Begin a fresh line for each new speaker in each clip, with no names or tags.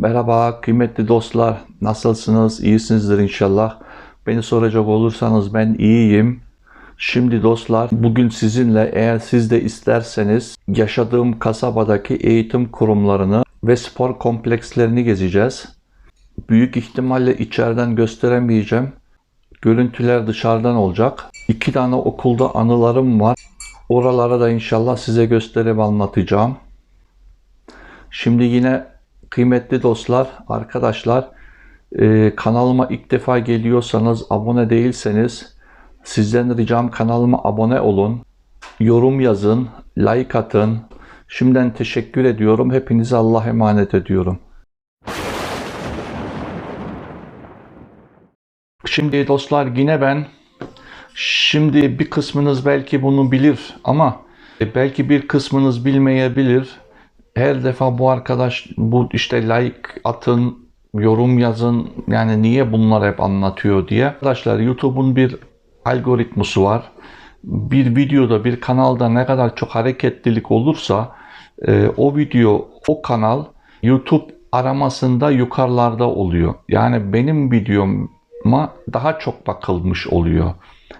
Merhaba kıymetli dostlar. Nasılsınız? İyisinizdir inşallah. Beni soracak olursanız ben iyiyim. Şimdi dostlar bugün sizinle eğer siz de isterseniz yaşadığım kasabadaki eğitim kurumlarını ve spor komplekslerini gezeceğiz. Büyük ihtimalle içeriden gösteremeyeceğim. Görüntüler dışarıdan olacak. İki tane okulda anılarım var. Oralara da inşallah size gösterip anlatacağım. Şimdi yine kıymetli dostlar, arkadaşlar e, kanalıma ilk defa geliyorsanız, abone değilseniz sizden ricam kanalıma abone olun, yorum yazın, like atın. Şimdiden teşekkür ediyorum. Hepinize Allah emanet ediyorum. Şimdi dostlar yine ben şimdi bir kısmınız belki bunu bilir ama belki bir kısmınız bilmeyebilir. Her defa bu arkadaş bu işte like atın, yorum yazın yani niye bunlar hep anlatıyor diye. Arkadaşlar YouTube'un bir algoritması var. Bir videoda bir kanalda ne kadar çok hareketlilik olursa e, o video o kanal YouTube aramasında yukarılarda oluyor. Yani benim videoma daha çok bakılmış oluyor.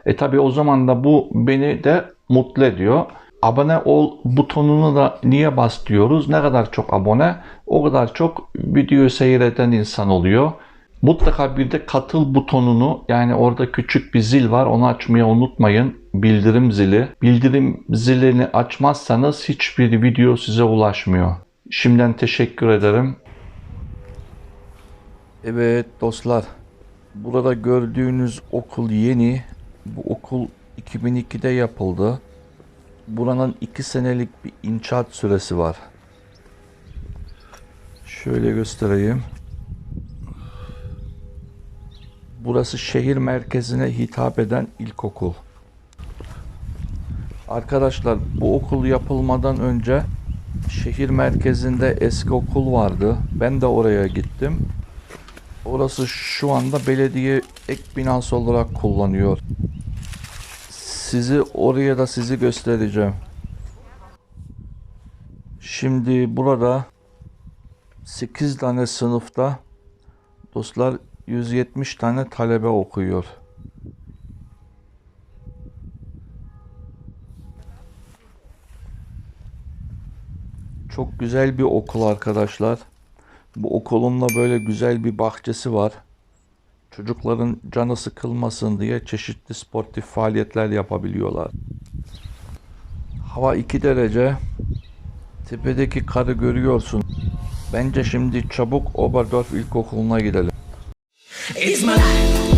E tabi o zaman da bu beni de mutlu ediyor. Abone ol butonunu da niye bas diyoruz? Ne kadar çok abone o kadar çok videoyu seyreden insan oluyor. Mutlaka bir de katıl butonunu yani orada küçük bir zil var onu açmayı unutmayın. Bildirim zili. Bildirim zilini açmazsanız hiçbir video size ulaşmıyor. Şimdiden teşekkür ederim. Evet dostlar. Burada gördüğünüz okul yeni. Bu okul 2002'de yapıldı. Buranın 2 senelik bir inşaat süresi var. Şöyle göstereyim. Burası şehir merkezine hitap eden ilkokul. Arkadaşlar bu okul yapılmadan önce şehir merkezinde eski okul vardı. Ben de oraya gittim. Orası şu anda belediye ek binası olarak kullanıyor. Sizi oraya da sizi göstereceğim. Şimdi burada 8 tane sınıfta dostlar 170 tane talebe okuyor. Çok güzel bir okul arkadaşlar. Bu okulun da böyle güzel bir bahçesi var. Çocukların canı sıkılmasın diye çeşitli sportif faaliyetler yapabiliyorlar. Hava 2 derece. Tepedeki karı görüyorsun. Bence şimdi çabuk Oberdorf İlkokulu'na gidelim.
It's my life.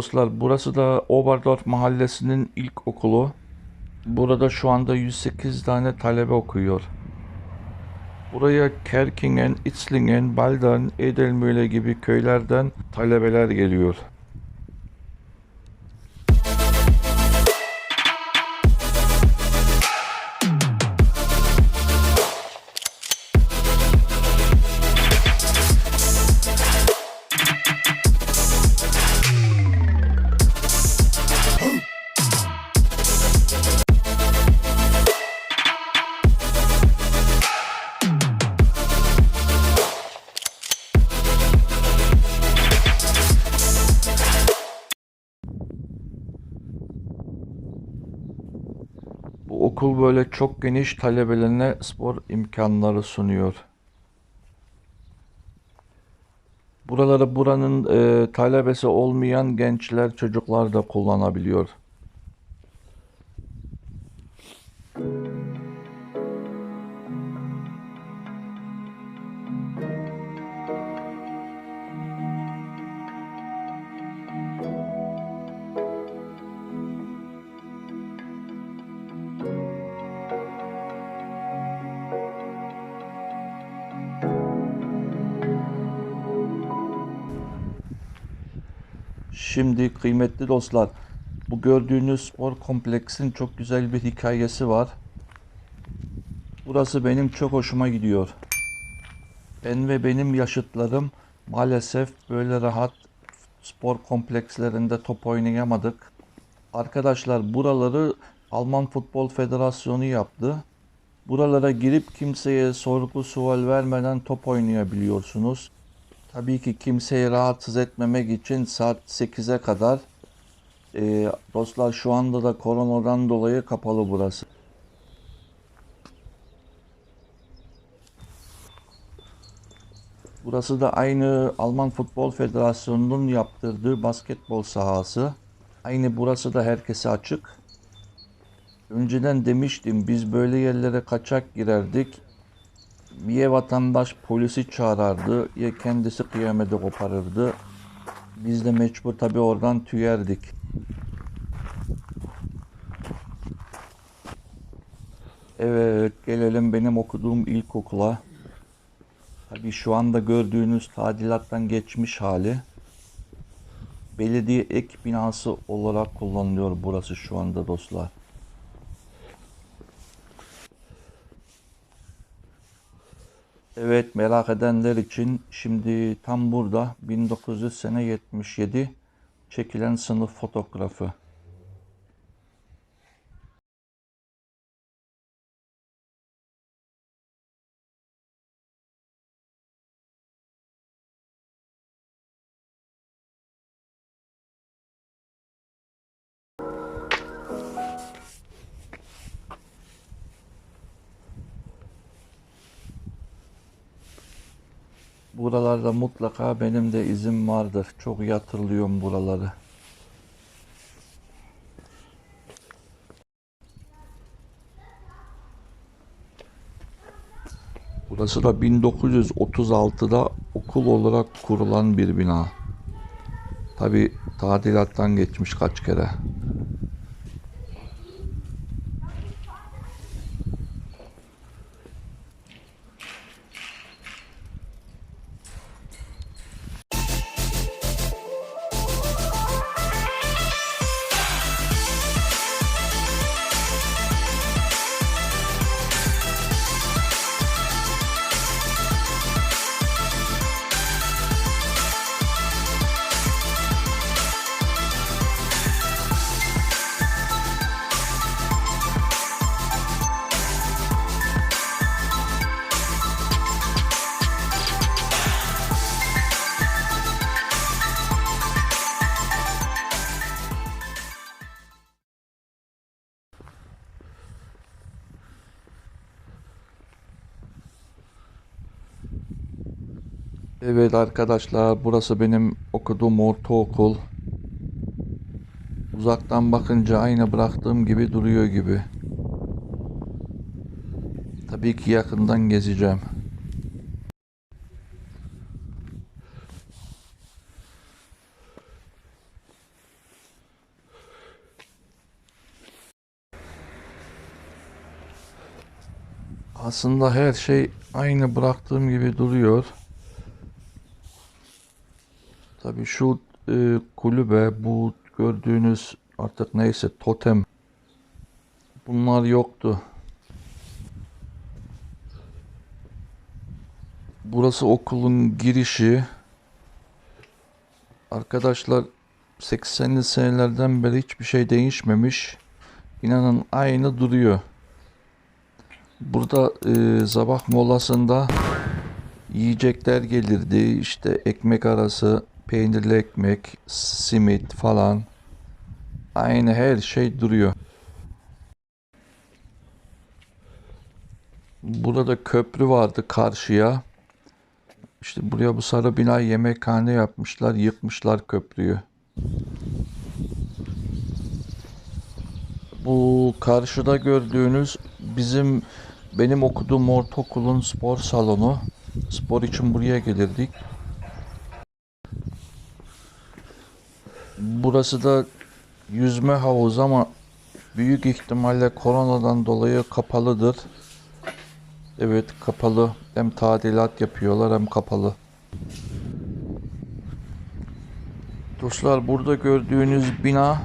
Dostlar burası da Oberdorf mahallesinin ilk okulu. Burada şu anda 108 tane talebe okuyor. Buraya Kerkingen, Itzlingen, Baldern, Edelmühle gibi köylerden talebeler geliyor. Okul böyle çok geniş talebelerine spor imkanları sunuyor. Buraları buranın e, talebesi olmayan gençler, çocuklar da kullanabiliyor. Şimdi kıymetli dostlar, bu gördüğünüz spor kompleksin çok güzel bir hikayesi var. Burası benim çok hoşuma gidiyor. Ben ve benim yaşıtlarım maalesef böyle rahat spor komplekslerinde top oynayamadık. Arkadaşlar buraları Alman Futbol Federasyonu yaptı. Buralara girip kimseye sorgu sual vermeden top oynayabiliyorsunuz. Tabii ki kimseyi rahatsız etmemek için saat 8'e kadar Ee, dostlar şu anda da koronadan dolayı kapalı burası. Burası da aynı Alman Futbol Federasyonu'nun yaptırdığı basketbol sahası. Aynı burası da herkese açık. Önceden demiştim biz böyle yerlere kaçak girerdik. Ya vatandaş polisi çağırırdı ya kendisi kıyameti koparırdı. Biz de mecbur tabi oradan tüyerdik. Evet gelelim benim okuduğum ilkokula. Tabii şu anda gördüğünüz tadilattan geçmiş hali. Belediye ek binası olarak kullanılıyor burası şu anda dostlar. Evet merak edenler için şimdi tam burada 1900 sene 77 çekilen sınıf fotoğrafı. Buralarda mutlaka benim de izim vardır. Çok iyi hatırlıyorum buraları. Burası da 1936'da okul olarak kurulan bir bina. Tabi tadilattan geçmiş kaç kere. Evet arkadaşlar burası benim okuduğum ortaokul. Uzaktan bakınca aynı bıraktığım gibi duruyor gibi. Tabii ki yakından gezeceğim. Aslında her şey aynı bıraktığım gibi duruyor. Tabii şu e, kulübe, bu gördüğünüz artık neyse totem bunlar yoktu. Burası okulun girişi. Arkadaşlar 80'li senelerden beri hiçbir şey değişmemiş. İnanın aynı duruyor. Burada e, sabah molasında yiyecekler gelirdi. İşte ekmek arası, peynirli ekmek, simit falan. Aynı her şey duruyor. Burada köprü vardı karşıya. İşte buraya bu sarı bina yemekhane yapmışlar, yıkmışlar köprüyü. Bu karşıda gördüğünüz bizim benim okuduğum ortaokulun spor salonu. Spor için buraya gelirdik. Burası da yüzme havuzu ama büyük ihtimalle koronadan dolayı kapalıdır. Evet kapalı. Hem tadilat yapıyorlar hem kapalı. Dostlar burada gördüğünüz bina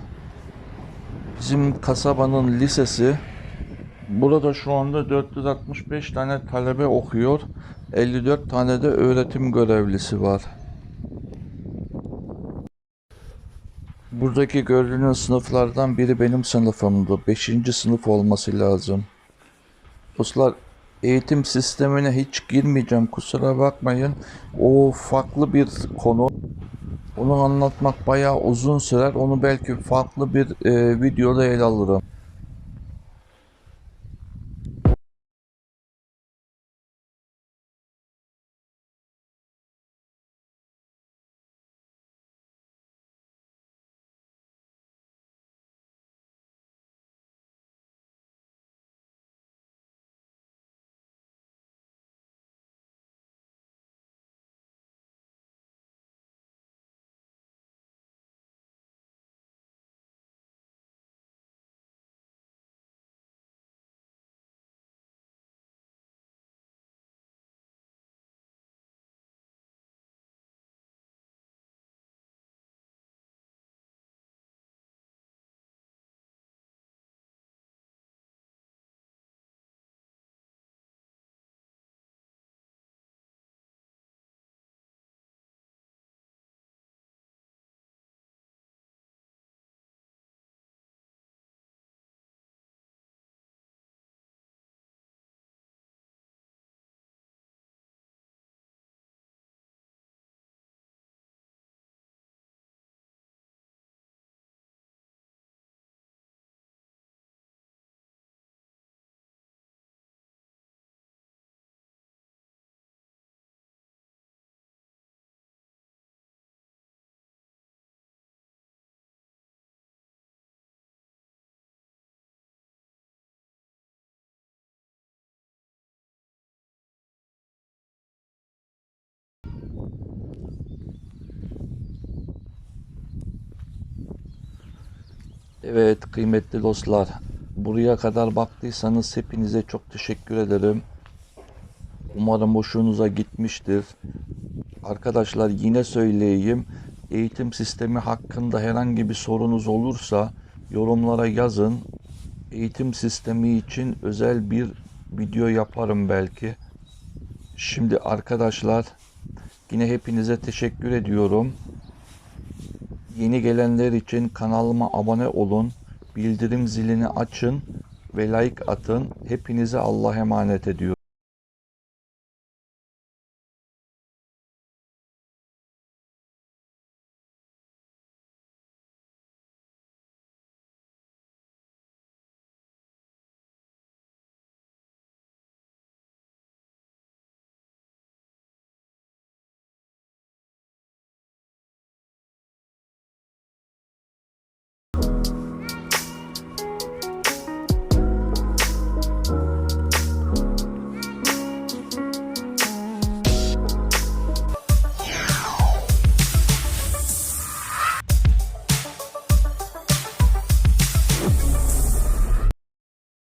bizim kasabanın lisesi. Burada şu anda 465 tane talebe okuyor. 54 tane de öğretim görevlisi var. Buradaki gördüğünüz sınıflardan biri benim sınıfımdı. 5. sınıf olması lazım. Dostlar eğitim sistemine hiç girmeyeceğim kusura bakmayın. O farklı bir konu. Onu anlatmak bayağı uzun sürer. Onu belki farklı bir e, videoda ele alırım. Evet kıymetli dostlar. Buraya kadar baktıysanız hepinize çok teşekkür ederim. Umarım hoşunuza gitmiştir. Arkadaşlar yine söyleyeyim. Eğitim sistemi hakkında herhangi bir sorunuz olursa yorumlara yazın. Eğitim sistemi için özel bir video yaparım belki. Şimdi arkadaşlar yine hepinize teşekkür ediyorum. Yeni gelenler için kanalıma abone olun, bildirim zilini açın ve like atın. Hepinize Allah'a emanet ediyorum.